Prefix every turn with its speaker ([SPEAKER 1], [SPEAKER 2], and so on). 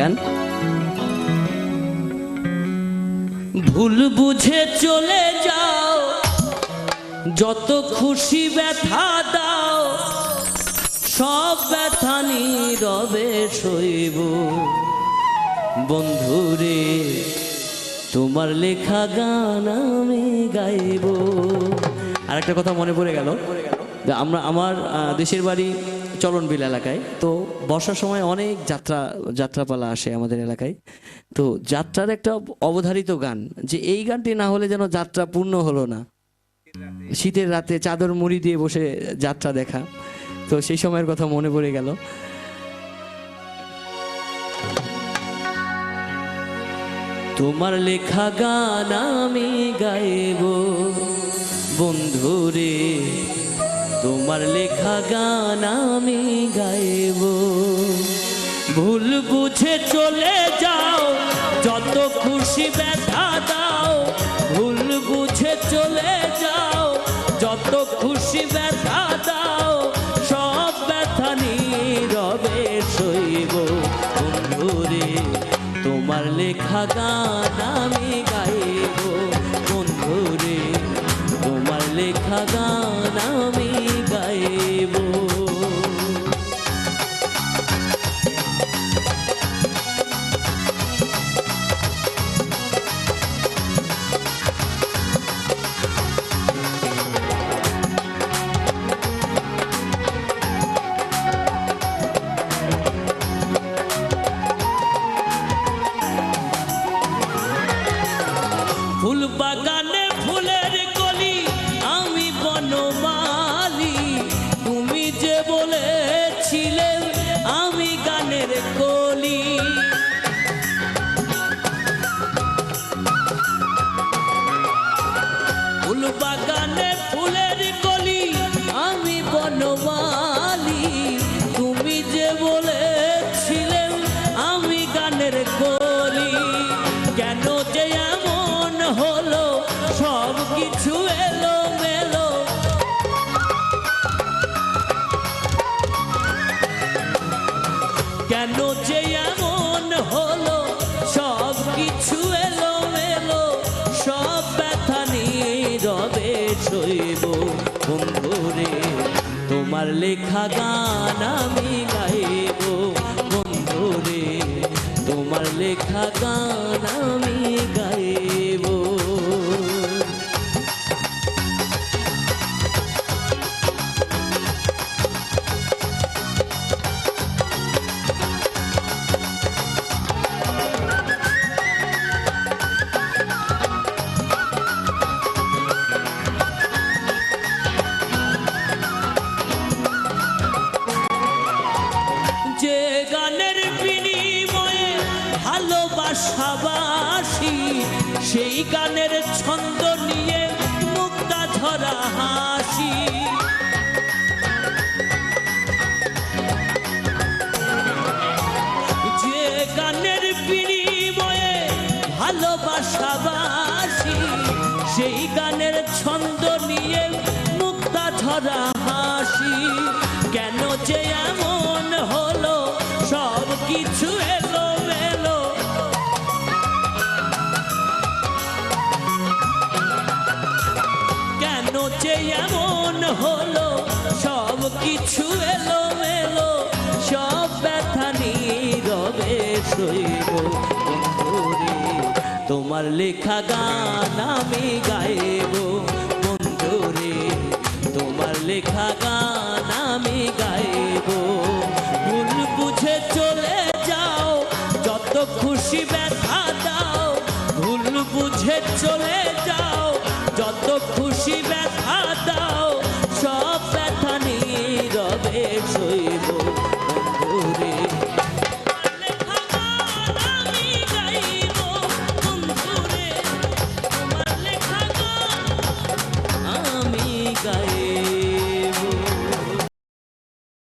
[SPEAKER 1] গান। ভুল বুঝে চলে যাও, যত খুশি ব্যথা দাও, সব ব্যথা নীরবে সইব। বন্ধুরে, তোমার লেখা গান আমি গাইব। আর একটা কথা মনে পড়ে গেল। আমরা, আমার দেশের বাড়ি চলনবিল এলাকায়। তো বর্ষার সময় অনেক যাত্রা, যাত্রাপালা আসে আমাদের এলাকায়। তো যাত্রার একটা অবধারিত গান, যে এই গানটি না হলে যেন যাত্রা পূর্ণ হলো না। শীতের রাতে চাদর মুড়ি দিয়ে বসে যাত্রা দেখা। তো সেই সময়ের কথা মনে পড়ে গেল। তোমার লেখা গান আমি গাইব। বন্ধুরে, তোমার লেখা গান আমি গাইব। ভুল বুঝে চলে যাও, যত খুশি ব্যথা দাও। তোমার লেখা গান কিছু মেলো কেন যে এমন হলো? সব কিছু মেলো, সব তোমার লেখা গান আমি গাইব। বন্ধুরে তোমার লেখা গান আমি ভালোবাসাবাসি সেই গানের ছন্দ নিয়ে মুক্তা ধরা হাসি। যে গানের বিনিময়ে ভালোবাসাবাসি, সেই গানের ছন্দ নিয়ে মুক্তা ধরা হাসি। কেন যে যে এমন হলো, সব কিছু এলো মেলো সব ব্যথা নীরবে সইব। বন্ধুরে, তোমার লেখা গান আমি গাইব। বন্ধুরে, তোমার লেখা গান আমি গাইব। ভুল বুঝে চলে যাও, যত খুশি ব্যথা দাও, ভুল বুঝে চলে যাও। যত খুশি ব্যথা দাও